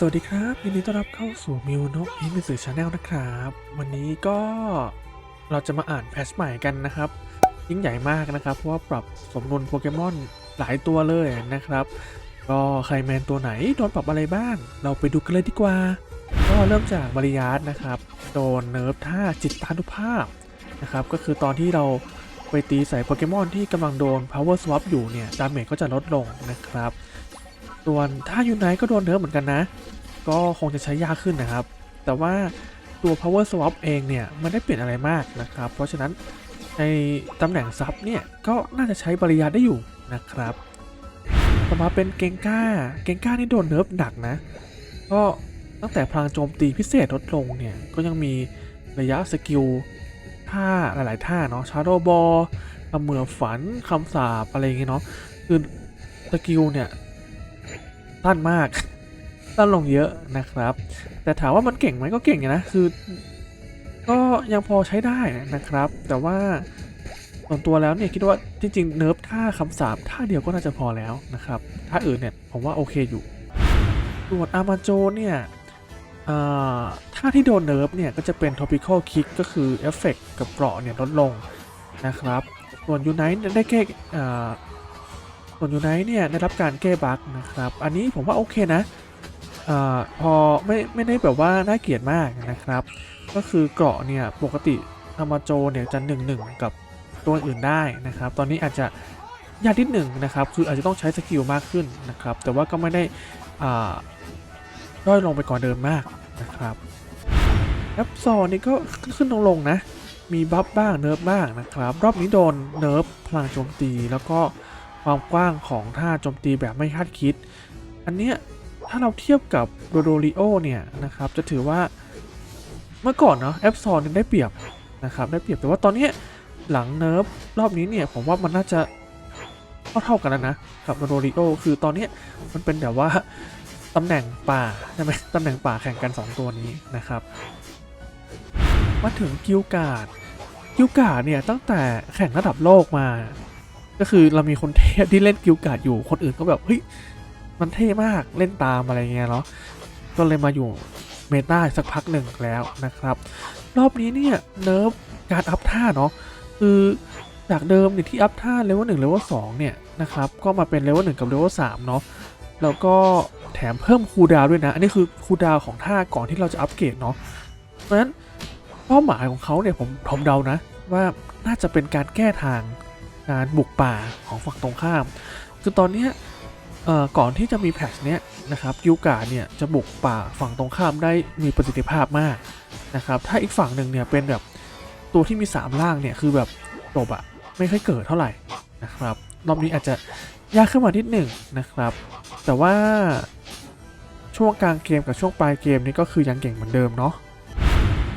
สวัสดีครับยินดีต้อนรับเข้าสู่มิวนกอินมิสือชาแนลนะครับ วันนี้ก็เราจะมาอ่านแพทชใหม่กันนะครับ ยิ่งใหญ่มากนะครับ เพราะว่าปรับสมดุลโปเกมอนหลายตัวเลยนะครับ ก็ใครแมนตัวไหนโดนปรับอะไรบ้าง เราไปดูกันเลยดีกว่า ก็เริ่มจากมาริยาสนะครับ โดนเนิร์ฟท่าจิตตานุภาพนะครับ ก็คือตอนที่เราไปตีใส่โปเกมอนที่กำลังโดน power swap อยู่เนี่ยดาเมจก็จะลดลงนะครับ ส่วนถ้ายูไนก็โดนเนิร์ฟเหมือนกันนะ ก็คงจะใช้ยากขึ้นนะครับ แต่ว่าตัว power swap เองเนี่ย มันได้เปลี่ยนอะไรมากนะครับ เพราะฉะนั้นในตำแหน่งซับเนี่ย ก็น่าจะใช้บริยาได้อยู่นะครับ ต่อมาเป็นเกงก้า เกงก้านี่โดนเนิร์ฟหนักนะ ก็ตั้งแต่พลังโจมตีพิเศษลดลงเนี่ย ก็ยังมีระยะสกิลท่าหลาย ๆ ท่าเนาะชาร์โดบอลเหมือฝันคำสาปอะไรอย่างเงี้ยเนาะคือสกิลเนี่ย สั้นมาก สั้นลงเยอะนะครับ แต่ถามว่ามันเก่งไหมก็เก่งอยู่นะ คือ ก็ยังพอใช้ได้นะครับ แต่ว่าส่วนตัวแล้วเนี่ยคิดว่าจริงๆเนิร์ฟท่าคำสาปท่าเดียวก็น่าจะพอแล้วนะครับท่าอื่นเนี่ยผมว่าโอเคอยู่ส่วนอามาโจเนี่ยท่าที่โดนเนิร์ฟเนี่ยก็จะเป็น topical kick ก็คือเอฟเฟกกับเกราะเนี่ยลดลงนะครับ ส่วนยูไนท์ได้แก้อ่ ส่วนยูไนท์เนี่ยได้รับการแก้บั๊กนะครับ อันนี้ผมว่าโอเคนะอาพอไม่ไม่ได้แบบว่าน่าเกลียดมากนะครับ ก็คือเกราะเนี่ยปกติอามาโจเนี่ยจะหนึ่งหนึ่งกับตัวอื่นได้นะครับ ตอนนี้อาจจะยากนิดหนึ่งนะครับ คืออาจจะต้องใช้สกิลมากขึ้นนะครับ แต่ว่าก็ไม่ได้อ่าด้อยลงไปกว่าเดิมมากนะครับแอปซอนี่ก็ขึ้นลงลงๆนะ มีบัฟบ้างเนิร์ฟบ้างนะครับ รอบนี้โดนเนิร์ฟพลังโจมตีแล้วก็ ความกว้างของท่าโจมตีแบบไม่คาดคิด อันเนี้ยถ้าเราเทียบกับโรโดริโอเนี่ยนะครับจะถือว่าเมื่อก่อนเนาะแอปซอนได้เปรียบนะครับได้เปรียบแต่ว่าตอนนี้หลังเนิร์ฟรอบนี้เนี่ยผมว่ามันน่าจะเท่าเท่ากันแล้วนะกับโรโดริโอคือตอนนี้มันเป็นแบบว่าตำแหน่งป่าใช่ไหมตำแหน่งป่าแข่งกัน 2 ตัวนี้นะครับมาถึงกิลการ์ดกิลการ์ดเนี่ยตั้งแต่แข่งระดับโลกมา ก็คือเรามีคนเทพที่เล่นกิลการ์ดอยู่คนอื่นก็แบบเฮ้ยมันเท่มากเล่นตามอะไรเงี้ยเนาะก็เลยมาอยู่เมตาสักพักหนึ่งแล้วนะครับ รอบนี้เนี่ยเนิร์ฟการอัพท่าเนาะคือจากเดิมเนี่ยที่อัพท่าเลเวลหนึ่งเลเวลสองเนี่ยนะครับก็มาเป็นเลเวลหนึ่งกับเลเวลสามเนาะแล้วก็แถมเพิ่มคูดาวด้วยนะ อันนี้คือคูดาวของท่าก่อนที่เราจะอัปเกรดเนาะเพราะฉะนั้นเป้าหมายของเขาเนี่ยผมผมเดานะว่าน่าจะเป็นการแก้ทาง การบุกป่าของฝั่งตรงข้าม คือตอนนี้ก่อนที่จะมีแพทชเนี้ยนะครับกิวการ์เนี่ยจะบุกป่าฝั่งตรงข้ามได้มีประสิทธิภาพมากนะครับถ้าอีกฝั่งหนึ่งเนี่ยเป็นแบบตัวที่มี 3 ล่างเนี่ยคือแบบจบอะไม่ค่อยเกิดเท่าไหร่นะครับรอบนี้อาจจะยากขึ้นมานิดหนึ่งนะครับ แต่ว่าช่วงกลางเกมกับช่วงปลายเกมนี่ก็คือยังเก่งเหมือนเดิมเนาะ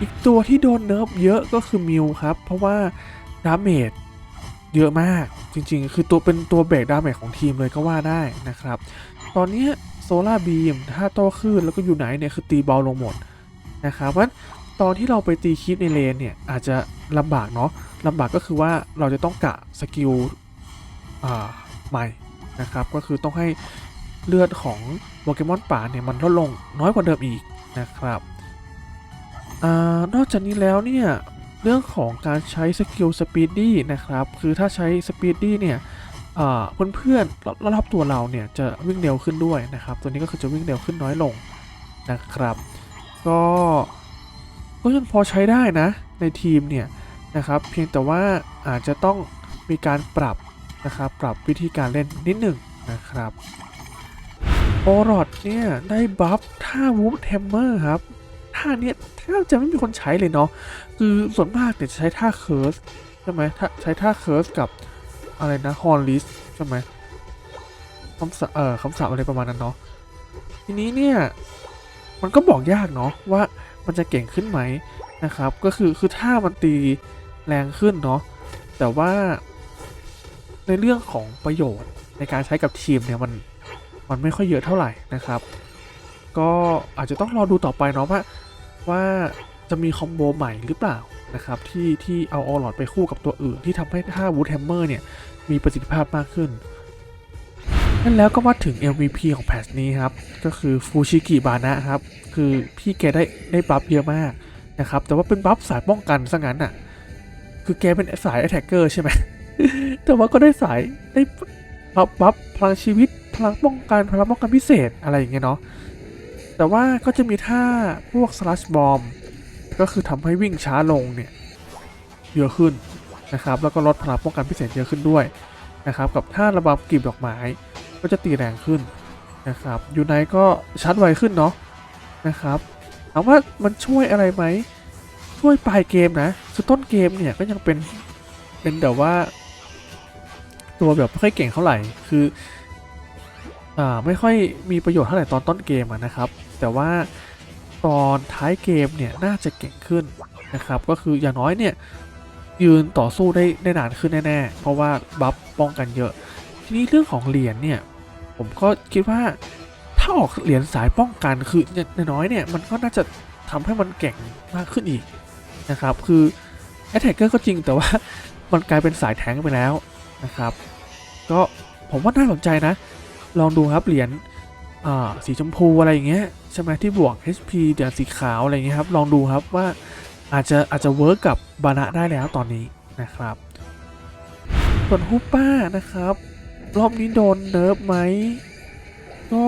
อีกตัวที่โดนเนิร์ฟเยอะก็คือมิวครับ เพราะว่าดาเมจ เยอะมากจริงๆ คือตัวเป็นตัวเบรกดาเมจของทีมเลยก็ว่าได้นะครับ ตอนนี้โซล่าบีมถ้าโตขึ้นแล้วก็อยู่ไหนเนี่ยคือตีเบาลงหมดนะครับเพราะตอนที่เราไปตีคีปในเลนเนี่ยอาจจะลำบากเนาะลำบากก็คือว่าเราจะต้องกะสกิลอ่าใหม่นะครับ ก็คือต้องให้เลือดของโปเกมอนป่าเนี่ยมันลดลงน้อยกว่าเดิมอีกนะครับอนอกจากนี้แล้วเนี่ย เรื่องของการใช้สกิลสปีดดี้นะครับ คือถ้าใช้สปีดดี้เนี่ยเพื่อนๆรอบๆตัวเราเนี่ยจะวิ่งเร็วขึ้นด้วยนะครับ ตัวนี้ก็คือจะวิ่งเร็วขึ้นน้อยลงนะครับ ก็ก็ยังพอใช้ได้นะในทีมเนี่ยนะครับ เพียงแต่ว่าอาจจะต้องมีการปรับนะครับปรับวิธีการเล่นนิดหนึ่งนะครับโอรอดเนี่ยได้บัฟท่าวูฟเทมเมอร์ครับ ท่าเนี้ยแทบจะไม่มีคนใช้เลยเนาะคือส่วนมากเนี่ยจะใช้ท่าเคิร์สใช่ไหมถ้าใช้ท่าเคิร์สกับอะไรนะฮอนลิสใช่ไหมคำสาเอ่อคำสาปอะไรประมาณนั้นเนาะทีนี้เนี่ยมันก็บอกยากเนาะว่ามันจะเก่งขึ้นไหมนะครับ ก็คือคือถ้ามันตีแรงขึ้นเนาะแต่ว่าในเรื่องของประโยชน์ในการใช้กับทีมเนี่ยมันมันไม่ค่อยเยอะเท่าไหร่นะครับ ก็อาจจะต้องรอดูต่อไปเนาะว่า ว่าจะมีคอมโบใหม่หรือเปล่านะครับที่ที่เอาออลอดไปคู่กับตัวอื่น ที่ทำให้ท่าวูดแฮมเมอร์เนี่ย มีประสิทธิภาพมากขึ้นนั่นแล้วก็มาถึง MVP ของแพทนี้ครับ ก็คือฟูชิกิบานะครับ คือพี่แกได้ได้บัฟเยอะมากนะครับ แต่ว่าเป็นบัฟสายป้องกันซะงั้นอะ คือแกเป็นสาย attacker ใช่ไหม แต่ว่าก็ได้สายได้บัฟบัฟพลังชีวิต พลังป้องกัน พลังป้องกันพิเศษอะไรอย่างเงี้ยเนาะ แต่ว่าก็จะมีท่าพวก slash bomb ก็คือทำให้วิ่งช้าลงเนี่ยเยอะขึ้นนะครับ แล้วก็ลดพลังป้องกันพิเศษเยอะขึ้นด้วยนะครับ กับท่าระบำกลีบดอกไม้ก็จะตีแรงขึ้นนะครับยูไนก็ชัดไวขึ้นเนาะนะครับถามว่ามันช่วยอะไรไหมช่วยปลายเกมนะคือต้นเกมเนี่ยก็ยังเป็นเป็นแบบว่า ตัวแบบไม่ค่อยเก่งเท่าไหร่คือ ไม่ค่อยมีประโยชน์เท่าไหร่ตอนต้นเกมนะครับ แต่ว่าตอนท้ายเกมเนี่ยน่าจะเก่งขึ้นนะครับ ก็คืออย่างน้อยเนี่ยยืนต่อสู้ได้ได้นานขึ้นแน่ๆ เพราะว่าบัฟป้องกันเยอะ ทีนี้เรื่องของเหรียญเนี่ยผมก็คิดว่าถ้าออกเหรียญสายป้องกันคืออย่างน้อยเนี่ยมันก็น่าจะทำให้มันเก่งมากขึ้นอีกนะครับ คือแอตแทกเกอร์ก็จริงแต่ว่ามันกลายเป็นสายแทงไปแล้วนะครับ ก็ผมว่าน่าสนใจนะ ลองดูครับเหรียญสีชมพูอะไรอย่างเงี้ยใช่ไหมที่บวก HP เดี๋ยวสีขาวอะไรเงี้ยครับลองดูครับว่าอาจจะอาจจะเวิร์กกับบานะได้แล้วตอนนี้นะครับส่วนฮุปป้านะครับ รอบนี้โดนเนิร์ฟไหมก็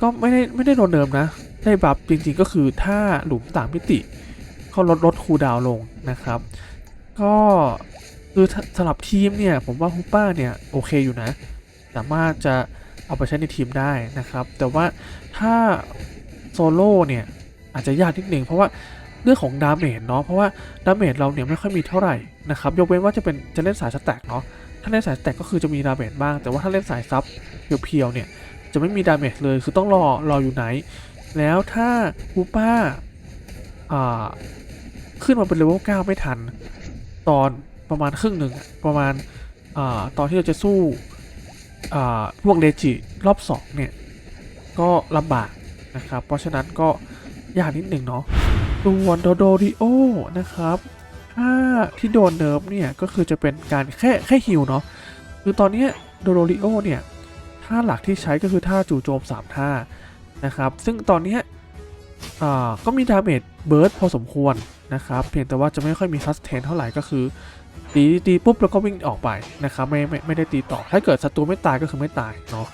ก็ไม่ได้ไม่ได้โดนเนิร์ฟนะได้บัฟจริงๆก็คือถ้าหลุมต่างมิติเขาลดลดคูดาวลงนะครับ ก็คือถ้าสำหรับทีมเนี่ยผมว่าฮุปป้าเนี่ยโอเคอยู่นะ สามารถจะเอาไปใช้ในทีมได้นะครับ แต่ว่าถ้าโซโล่เนี่ยอาจจะยากนิดนึงเพราะว่าเรื่องของดาเมจเนาะเพราะว่าดาเมจเราเนี่ยไม่ค่อยมีเท่าไหร่นะครับยกเว้นว่าจะเป็นจะเล่นสายสแต็กเนาะถ้าเล่นสายสแต็กก็คือจะมีดาเมจบ้าง แต่ว่าถ้าเล่นสายซับเพียวๆเนี่ยจะไม่มีดาเมจเลยคือต้องรอรออยู่ไหน แล้วถ้าฮูป้าอ่าขึ้นมาเป็นเลเวล9ไม่ทัน ตอนประมาณครึ่งหนึ่งประมาณอ่าตอนที่เราจะสู้ พวกเดจิรอบ2เนี่ยก็ลำบากนะครับ เพราะฉะนั้นก็ยากนิดหนึ่งเนาะส่วนโดโดริโอนะครับถ้าที่โดนเนิร์ฟเนี่ยก็คือจะเป็นการแค่แค่ฮิวเนาะคือตอนนี้โดโดริโอเนี่ยท่าหลักที่ใช้ก็คือท่าจู่โจม 3 ท่านะครับ ซึ่งตอนนี้ก็มีดาเมจเบิร์ดพอสมควรนะครับ เพียงแต่ว่าจะไม่ค่อยมีซัสเทนเท่าไหร่ก็คือ ตีตีปุ๊บแล้วก็วิ่งออกไปนะครับไม่ไม่ไม่ได้ตีต่อ ถ้าเกิดศัตรูไม่ตายก็คือไม่ตายเนาะ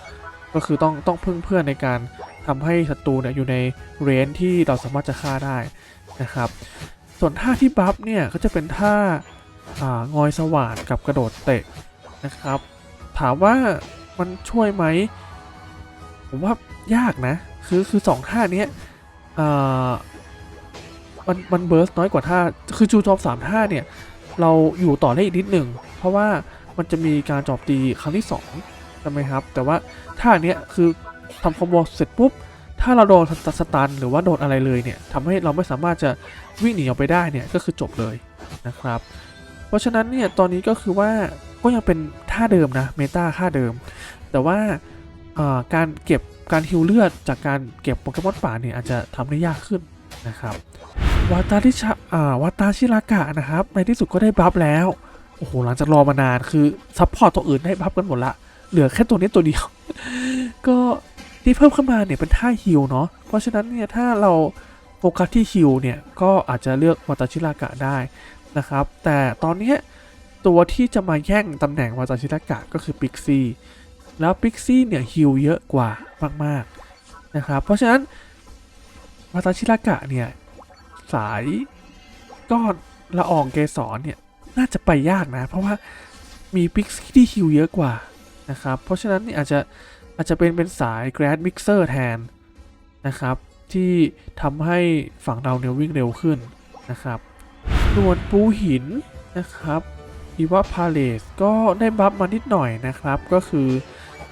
ก็คือต้องต้องพึ่งเพื่อนในการทำให้ศัตรูเนี่ยอยู่ในเรนที่เราสามารถจะฆ่าได้นะครับ ส่วนท่าที่บัฟเนี่ยก็จะเป็นท่าอ่างอยสว่านกับกระโดดเตะนะครับ ถามว่ามันช่วยไหมผมว่ายากนะ คือคือสองท่านี้อ่ามันมันเบิร์สน้อยกว่าท่าคือจูจอมสามท่าเนี่ย เราอยู่ต่อได้อีกนิดหนึ่ง เพราะว่ามันจะมีการจอบตีครั้งที่2ใช่ไหมครับ แต่ว่าท่าเนี้ยคือทำคอมโบเสร็จปุ๊บ ถ้าเราโดนสตันหรือว่าโดนอะไรเลยเนี่ยทำให้เราไม่สามารถจะวิ่งหนีออกไปได้เนี่ยก็คือจบเลยนะครับ เพราะฉะนั้นเนี่ยตอนนี้ก็คือว่าก็ยังเป็นท่าเดิมนะเมตาค่าเดิม แต่ว่าอ่าการเก็บการฮิวเลือดจากการเก็บโปเกมอนป่าเนี่ยอาจจะทำได้ยากขึ้นนะครับ วาตาทิชาอ่าวาตาชิรากะนะครับ ในที่สุดก็ได้บัฟแล้ว โอ้โห หลังจากรอมานานคือซัพพอร์ตตัวอื่นได้บัฟกันหมดละ เหลือแค่ตัวนี้ตัวเดียว ก็ที่เพิ่มขึ้นมาเนี่ยเป็นท่าฮิลเนาะ เพราะฉะนั้นเนี่ยถ้าเราโฟกัสที่ฮิลเนี่ยก็อาจจะเลือกวาตาชิรากะได้นะครับ แต่ตอนนี้ตัวที่จะมาแย่งตำแหน่งวาตาชิรากะก็คือปิกซี่แล้วปิกซี่เนี่ยฮิลเยอะกว่ามากๆนะครับ เพราะฉะนั้นวาตาชิรากะเนี่ย สายก้อนละอองเกสรเนี่ย น่าจะไปยากนะ เพราะว่ามีพิกซี่ที่ฮิวเยอะกว่านะครับ เพราะฉะนั้นนี่อาจจะอาจจะเป็นเป็นสาย Grad Mixer แทนนะครับ ที่ทำให้ฝั่งเราเนี่ยวิ่งเร็วขึ้นนะครับส่วนปูหินนะครับอีวาพาเลสก็ได้บัฟมานิดหน่อยนะครับ ก็คือ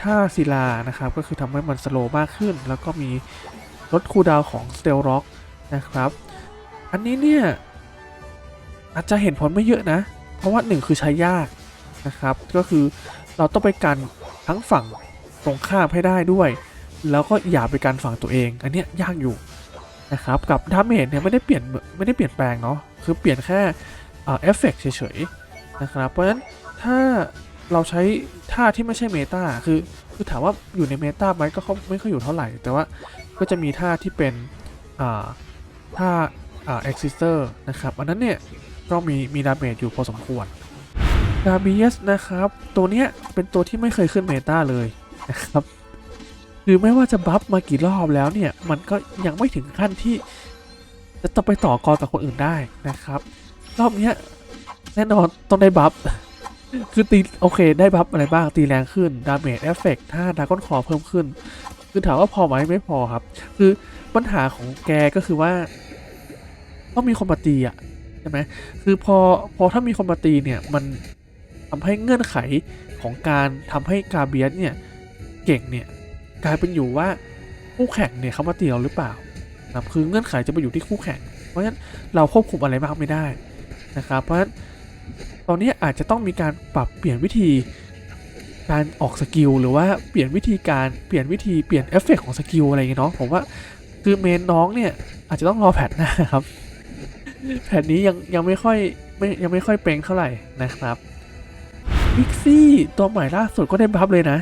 ท่าศิลานะครับ ก็คือทำให้มันสโลว์มากขึ้น แล้วก็มีลดคูดาวของสเตลร็อกนะครับ อันนี้เนี่ย อาจจะเห็นผลไม่เยอะนะ เพราะว่าหนึ่งคือใช้ยากนะครับ ก็คือเราต้องไปกันทั้งฝั่งตรงข้ามให้ได้ด้วย แล้วก็อย่าไปกันฝั่งตัวเอง อันนี้ยากอยู่นะครับ กับดาเมจเนี่ยไม่ได้เปลี่ยนไม่ได้เปลี่ยนแปลงเนาะ คือเปลี่ยนแค่เอฟเฟกเฉยๆนะครับ เพราะฉะนั้นถ้าเราใช้ท่าที่ไม่ใช่เมตาคือคือถามว่าอยู่ในเมตาไหมก็เขาไม่ค่อยอยู่เท่าไหร่ แต่ว่าก็จะมีท่าที่เป็นอ่า ท่าอ่า Exister นะครับ อันนั้นเนี่ยก็มีมีดาเมจอยู่พอสมควรดา b ี s นะครับ ตัวเนี้ยเป็นตัวที่ไม่เคยขึ้นเมตาเลยนะครับคือไม่ว่าจะบัฟมากี่รอบแล้วเนี่ย มันก็ยังไม่ถึงขั้นที่ จะต้องไปต่อกรกับคนอื่นได้นะครับ รอบเนี้ยแน่นอนต้องได้บัฟคือตีโอเคได้บัฟอะไรบ้างตีแรงขึ้นดาเมจเอฟเฟกต์ถ้าดาก้อนคอเพิ่มขึ้น คือถามว่าพอไหมไม่พอครับ คือปัญหาของแกก็คือว่า ต้องมีคนมาตีอะใช่ไหมคือพอพอถ้ามีคนมาตีเนี่ยมันทำให้เงื่อนไขของการทำให้กาเบียสเนี่ยเก่งเนี่ยกลายเป็นอยู่ว่าคู่แข่งเนี่ยเขามาตีเราหรือเปล่านะครับคือเงื่อนไขจะไปอยู่ที่คู่แข่ง เพราะฉะนั้นเราควบคุมอะไรมากไม่ได้นะครับ เพราะฉะนั้นตอนนี้อาจจะต้องมีการปรับเปลี่ยนวิธีการออกสกิลหรือว่าเปลี่ยนวิธีการเปลี่ยนวิธีเปลี่ยนเอฟเฟกต์ของสกิลอะไรอย่างเงี้ยเนาะผมว่าคือเมนน้องเนี่ยอาจจะต้องรอแพทหน้าครับ แพทนี้ยังยังไม่ค่อยไม่ยังไม่ค่อยเป่งเท่าไหร่นะครับพิกซี่ตัวใหม่ล่าสุดก็ได้บัฟเลยนะ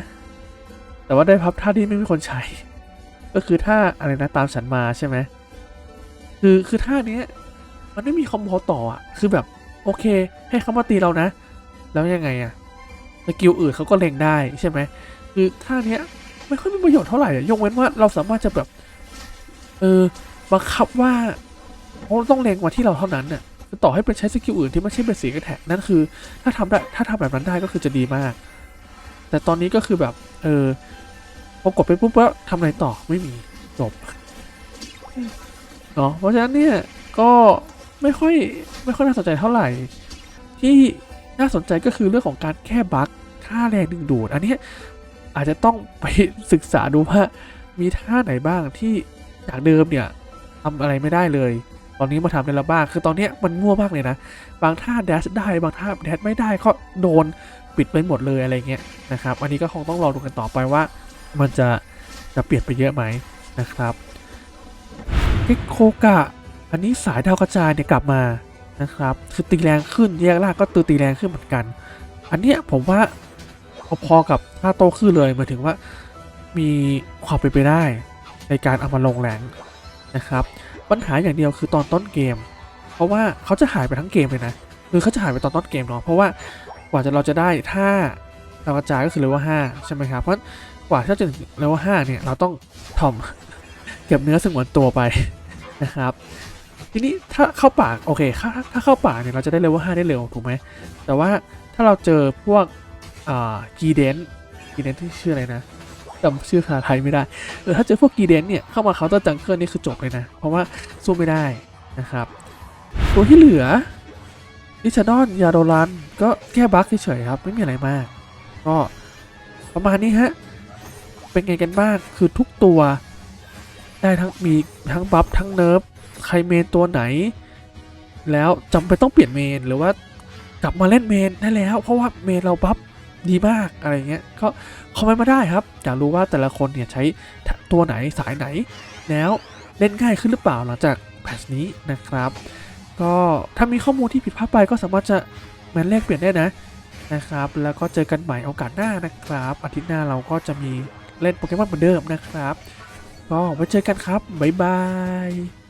แต่ว่าได้พับท่าที่ไม่มีคนใช้ ก็คือท่าอะไรนะตามฉันมาใช่ไหมคือคือท่าเนี้ยมันไม่มีคอมโบต่ออะ คือแบบโอเค ให้เขามาตีเรานะ แล้วยังไงอะสกิลอื่นเขาก็เล็งได้ใช่ไหมคือท่าเนี้ยไม่ค่อยมีประโยชน์เท่าไหร่อะยกเว้นว่าเราสามารถจะแบบ เออบังคับว่า เขาต้องเล็งมาที่เราเท่านั้นน่ะต่อให้เป็นใช้สกิลอื่นที่ไม่ใช่เป็นสีกระแทกนั่นคือ ถ้าทำได้ถ้าทำแบบนั้นได้ก็คือจะดีมาก แต่ตอนนี้ก็คือแบบ เออพอกดไปปุ๊บก็ทำอะไรต่อไม่มีจบเนาะเพราะฉะนั้นเนี่ยก็ไม่ค่อยไม่ค่อยน่าสนใจเท่าไหร่ ที่น่าสนใจก็คือเรื่องของการแค่บั๊กท่าแรงดึงดูด อันนี้อาจจะต้องไปศึกษาดูว่ามีท่าไหนบ้างที่จากเดิมเนี่ยทำอะไรไม่ได้เลย อนนี้มาทำได้แล้วบ้างคือตอนนี้มันมั่วมากเลยนะ บางท่าแดชได้ บางท่าแดชไม่ได้ก็โดนปิดไปหมดเลยอะไรเงี้ยนะครับ อันนี้ก็คงต้องรอดูกันต่อไปว่ามันจะจะเปลี่ยนไปเยอะไหมนะครับคิโคกะ อันนี้สายดาวกระจายเนี่ยกลับมานะครับคือตีแรงขึ้นแยกล่างก็ตือตีแรงขึ้นเหมือนกัน อันเนี้ยผมว่าพอๆกับท่าโตขึ้นเลยหมายถึงว่ามีความเป็นไปได้ในการเอามาลงแรงนะครับ ปัญหาอย่างเดียวคือตอนต้นเกม เพราะว่าเขาจะหายไปทั้งเกมเลยนะคือเขาจะหายไปตอนต้นเกมเนาะเพราะว่ากว่าจะเราจะได้ท่าดากระจายก็คือเลเวลห้าใช่ไหมครับเพราะกว่าที่จะถึงเลเวลห้าเนี่ยเราต้องทอมเก็บเนื้อสงวนตัวไปนะครับทีนี้ถ้าเข้าป่าโอเคถ้าถ้าเข้าป่าเนี่ยเราจะได้เลเวลห้าได้เร็วถูกไหมแต่ว่าถ้าเราเจอพวกอ่ากีเดนกีเดนที่ชื่ออะไรนะ จำชื่อภาษาไทยไม่ได้เออถ้าเจอพวกกีเดนเนี่ยเข้ามาเคาน์เตอร์จังเกิลนี่คือจบเลยนะ เพราะว่าสู้ไม่ได้นะครับ ตัวที่เหลือลิชาดอนยาโดรันก็แค่บั๊กเฉยๆครับ ไม่มีอะไรมาก ก็ประมาณนี้ฮะ เป็นไงกันบ้างคือทุกตัว ได้ทั้งมีทั้งบัฟทั้งเนิร์ฟใครเมนตัวไหน แล้วจำเป็นต้องเปลี่ยนเมนหรือว่ากลับมาเล่นเมนได้แล้ว เพราะว่าเมนเราบัฟ ดีมากอะไรเงี้ยก็คอมเมนต์มาได้ครับอยากรู้ว่าแต่ละคนเนี่ยใช้ตัวไหนสายไหน แล้วเล่นง่ายขึ้นหรือเปล่าหลังจากแพทชนี้นะครับ ก็ถ้ามีข้อมูลที่ผิดพลาดไปก็สามารถจะแมนแลกเปลี่ยนได้นะนะครับ แล้วก็เจอกันใหม่โอกาสหน้านะครับ อาทิตย์หน้าเราก็จะมีเล่นโปเกมอนเหมือนเดิมนะครับ ก็ไว้เจอกันครับ บ๊ายบาย